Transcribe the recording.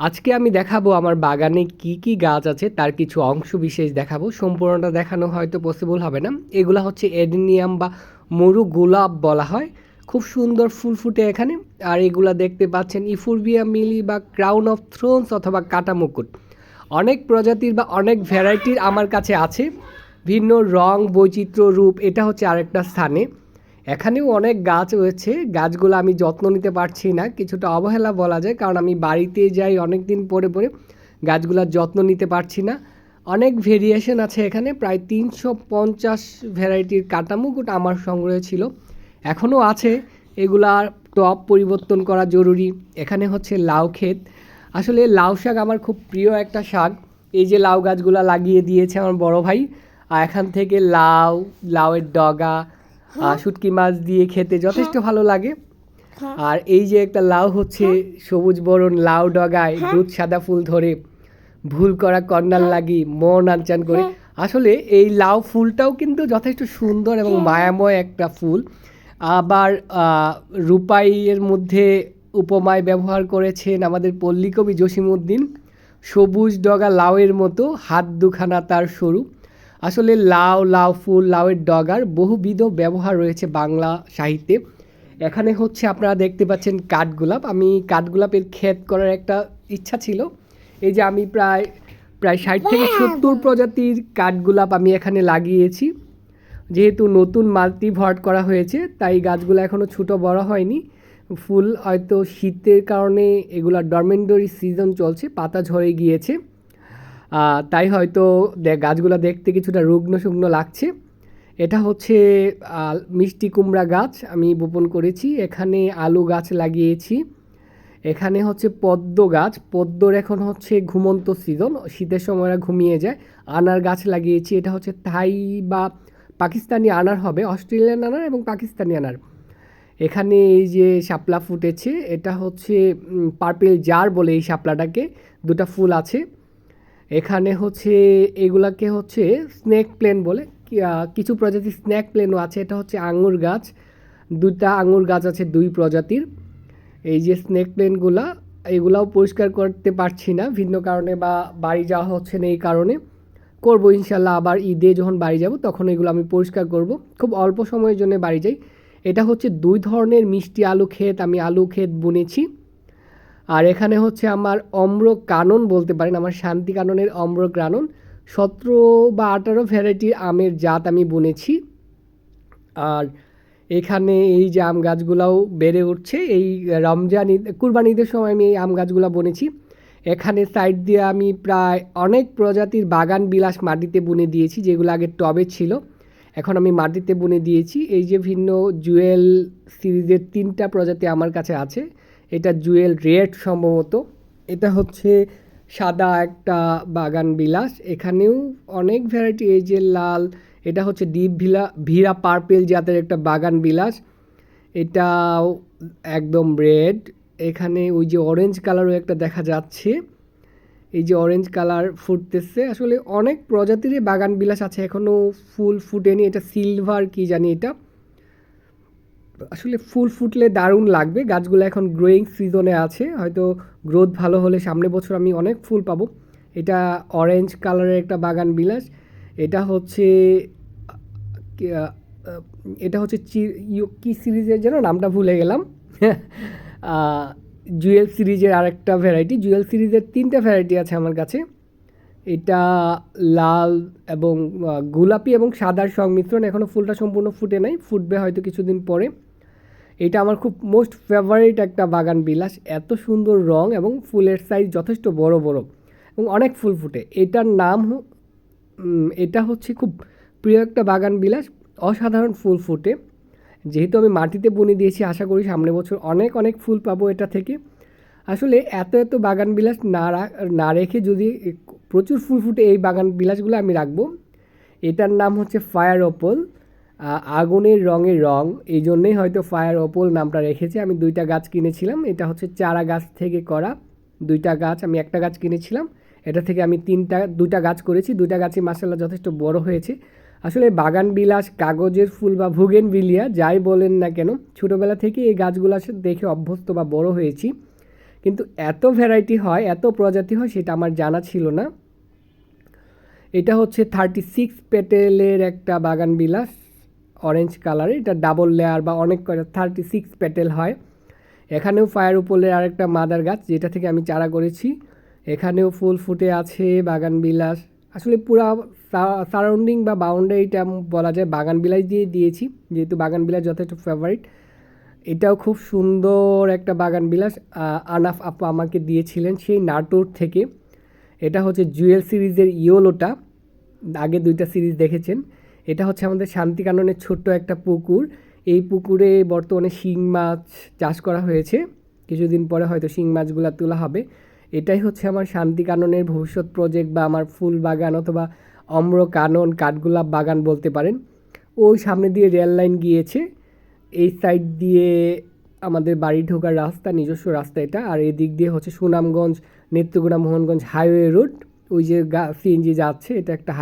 আজকে আমি দেখাবো আমার বাগানে কি কি গাছ আছে, তার কিছু অংশ বিশেষ দেখাবো। সম্পূর্ণটা দেখানো হয়তো পসিবল হবে না। এগুলা হচ্ছে এডেনিয়াম বা মরু গোলাপ বলা হয়। খুব সুন্দর ফুল ফুটে এখানে। আর এগুলা দেখতে পাচ্ছেন ইফুরবিয়া মিলি বা ক্রাউন অফ থ্রোনস অথবা কাটা মুকুট। অনেক প্রজাতির বা অনেক ভ্যারাইটির আমার কাছে আছে। ভিন্ন রং, বৈচিত্র্য, রূপ, এটা হচ্ছে আরেকটা স্থানে। এখানেও অনেক গাছ রয়েছে। গাছগুলো আমি যত্ন নিতে পারছি না। কিছুটা অবহেলা বলা যায়, কারণ আমি বাড়িতে যাই অনেক দিন পরে পরে গাছগুলোর যত্ন নিতে পারছি না। অনেক ভেরিয়েশন আছে এখানে, প্রায় তিনশো পঞ্চাশ ভ্যারাইটির কাটামুকুট আমার সংগ্রহে ছিল। এখনও আছে এগুলার টপ পরিবর্তন করা জরুরি। এখানে হচ্ছে লাউ ক্ষেত। আসলে লাউ শাক আমার খুব প্রিয় একটা শাক। এই যে লাউ গাছগুলা লাগিয়ে দিয়েছে আমার বড় ভাই, আর এখান থেকে লাউ, লাউয়ের ডগা শুটকি মাছ দিয়ে খেতে যথেষ্ট ভালো লাগে। আর এই যে একটা লাউ হচ্ছে সবুজ বরণ লাউ ডগায় দুধ সাদা ফুল ধরে ভুল করা কর্নাল লাগি মন আনচান করে। আসলে এই লাউ ফুলটাও কিন্তু যথেষ্ট সুন্দর এবং মায়াময় একটা ফুল। আবার রূপাইয়ের মধ্যে উপমায় ব্যবহার করেছেন আমাদের পল্লীকবি জসিমউদ্দিন। সবুজ ডগা লাউয়ের মতো হাত দুখানা তার সরু। আসলে লাউ লাউ ফুল লাউয়ের ডগার বহুবিধ ব্যবহার রয়েছে বাংলা সাহিত্যে। এখানে হচ্ছে আপনারা দেখতে পাচ্ছেন কাঠগোলাপ। আমি কাঠগোলাপের ক্ষেত করার একটা ইচ্ছা ছিল। এই যে আমি প্রায় প্রায় ষাট থেকে সত্তর প্রজাতির কাঠগোলাপ আমি এখানে লাগিয়েছি। যেহেতু নতুন মাল্টিভট করা হয়েছে তাই গাছগুলো এখনও ছোটো বড় হয়নি। ফুল হয়তো শীতের কারণে এগুলা ডরমেন্ডরি সিজন চলছে পাতা ঝরে গিয়েছে। তাই হয়তো গাছগুলো দেখতে কিছুটা রুগ্ন শুকনো লাগছে। এটা হচ্ছে মিষ্টি কুমড়া গাছ আমি বপন করেছি। এখানে আলু গাছ লাগিয়েছি। এখানে হচ্ছে পদ্ম গাছ। পদ্মর এখন হচ্ছে ঘুমন্ত সিজন শীতের সময় ওরা ঘুমিয়ে যায়। আনার গাছ লাগিয়েছি। এটা হচ্ছে থাই বা পাকিস্তানি আনার হবে। অস্ট্রেলিয়ান আনার এবং পাকিস্তানি আনার। এখানে এই যে শাপলা ফুটেছে, এটা হচ্ছে পার্পেল জার বলে এই শাপলাটাকে। দুটো ফুল আছে। এখানে হচ্ছে, এগুলাকে হচ্ছে স্নেক প্লেন বলে। কিছু প্রজাতির স্নেক প্লেনও আছে। এটা হচ্ছে আঙুর গাছ। দুটা আঙুর গাছ আছে, দুই প্রজাতির। এই যে স্নেক প্লেনগুলা এগুলাও পরিষ্কার করতে পারছি না, ভিন্ন কারণে বা বাড়ি যাওয়া হচ্ছে না এই কারণে। করব ইনশাল্লাহ আবার ঈদে যখন বাড়ি যাব, তখন এগুলো আমি পরিষ্কার করব। খুব অল্প সময়ের জন্য বাড়ি যাই। এটা হচ্ছে দুই ধরনের মিষ্টি আলু ক্ষেত, আমি আলু ক্ষেত বুনেছি। আর এখানে হচ্ছে আমার অম্র কানন বলতে পারেন, আমার শান্তি কাননের অম্র কানন সতেরো বা আঠারো ভ্যারাইটির আমের জাত আমি বুনেছি। আর এখানে এই যে আম গাছগুলাও বেড়ে উঠছে, এই রমজান ঈদ কুরবান ঈদের সময় আমি এই আম গাছগুলো বনেছি। এখানে সাইড দিয়ে আমি প্রায় অনেক প্রজাতির বাগান বিলাস মাটিতে বুনে দিয়েছি, যেগুলো আগে টবে ছিল। এখন আমি মাটিতে বুনে দিয়েছি। এই যে ভিন্ন জুয়েল সিরিজের তিনটা প্রজাতি আমার কাছে আছে। এটা জুয়েল রেড সম্ভবত। এটা হচ্ছে সাদা একটা বাগান বিলাস। এখানেও অনেক ভ্যারাইটি এই যে লাল, এটা হচ্ছে ডিপ ভিলা, ভিরা পার্পেল জাতের একটা বাগান বিলাস। এটাও একদম রেড। এখানে ওই যে অরেঞ্জ কালারও একটা দেখা যাচ্ছে। এই যে অরেঞ্জ কালার ফুটতেছে। আসলে অনেক প্রজাতিরই বাগান বিলাস আছে। এখনও ফুল ফুটেনি। এটা সিলভার কি জানি এটা। আসলে ফুল ফুটলে দারুণ লাগবে। গাছগুলো এখন গ্রোয়িং সিজনে আছে। হয়তো গ্রোথ ভালো হলে সামনে বছর আমি অনেক ফুল পাবো। এটা অরেঞ্জ কালারের একটা বাগান বিলাস। এটা হচ্ছে এটা হচ্ছে কি সিরিজের যেন? নামটা ভুলে গেলাম। জুয়েল সিরিজের আরেকটা ভ্যারাইটি জুয়েল সিরিজের তিনটা ভ্যারাইটি আছে আমার কাছে। এটা লাল এবং গোলাপি এবং সাদার সংমিশ্রণ। এখনও ফুলটা সম্পূর্ণ ফুটে নাই। ফুটবে হয়তো কিছুদিন পরে। এটা আমার খুব মোস্ট ফেভারিট একটা বাগান বিলাস। এত সুন্দর রং এবং ফুলের সাইজ যথেষ্ট বড় বড় এবং অনেক ফুল ফুটে। এটার নাম এটা হচ্ছে খুব প্রিয় একটা বাগান বিলাস। অসাধারণ ফুল ফুটে। যেহেতু আমি মাটিতে বুনে দিয়েছি, আশা করি সামনে বছর অনেক অনেক ফুল পাবো এটা থেকে। আসলে এত এত বাগান বিলাস না না রেখে যদি প্রচুর ফুল ফুটে এই বাগান বিলাসগুলো আমি রাখব। এটার নাম হচ্ছে ফায়ার ওপল আগুনের রঙের রং, এই জন্যেই হয়তো ফায়ার ওপল নামটা রেখেছে। আমি দুইটা গাছ কিনেছিলাম, এটা হচ্ছে চারা গাছ থেকে করা। দুইটা গাছ, আমি একটা গাছ কিনেছিলাম, এটা থেকে আমি তিনটা, দুইটা গাছ করেছি। দুইটা গাছই মাসাল্লাহ যথেষ্ট বড় হয়েছে। আসলে বাগান বিলাস, কাগজের ফুল বা ভুগেন বিলিয়া, যাই বলেন না কেন, ছোটোবেলা থেকে এই গাছগুলো দেখে অভ্যস্ত বা বড় হয়েছি। কিন্তু এত ভ্যারাইটি হয়, এত প্রজাতি হয়, সেটা আমার জানা ছিল না। এটা হচ্ছে থার্টি সিক্স পেটেলের একটা বাগান বিলাস। অরেঞ্জ কালারের এটা ডাবল লেয়ার বা অনেক কয়টা থার্টি সিক্স পেটেল হয়। এখানেও ফায়ার উপলের আরেকটা মাদার গাছ, যেটা থেকে আমি চারা করেছি। এখানেও ফুল ফুটে আছে বাগান বিলাস। আসলে পুরা সারাউন্ডিং বা বাউন্ডারিটা বলা যায় বাগান বিলাস দিয়ে দিয়েছি, যেহেতু বাগান বিলাস যথেষ্ট ফেভারিট এটাও খুব সুন্দর একটা বাগান বিলাস আনাফ আপা আমাকে দিয়েছিলেন সেই নাটোর থেকে। এটা হচ্ছে জুয়েল সিরিজের ইয়োলোটা। আগে দুইটা সিরিজ দেখেছেন। এটা হচ্ছে আমাদের শান্তিকাননের ছোট্ট একটা পুকুর। এই পুকুরে বর্তমানে শিং মাছ চাষ করা হয়েছে। কিছুদিন পরে হয়তো শিং মাছগুলা তোলা হবে। এটাই হচ্ছে আমার শান্তিকাননের ভবিষ্যৎ প্রজেক্ট বা আমার ফুল বাগান অথবা অম্র কানন কাঠগোলাপ বাগান বলতে পারেন। ওই সামনে দিয়ে রেল লাইন গিয়েছে। এই সাইড দিয়ে আমাদের বাড়ি ঢোকার রাস্তা, নিজস্ব রাস্তা এটা। আর এই দিক দিয়ে হচ্ছে সুনামগঞ্জ, নেত্রকোনা মোহনগঞ্জ হাইওয়ে রোড ওই যে গা সিএনজি যাচ্ছে, এটা একটা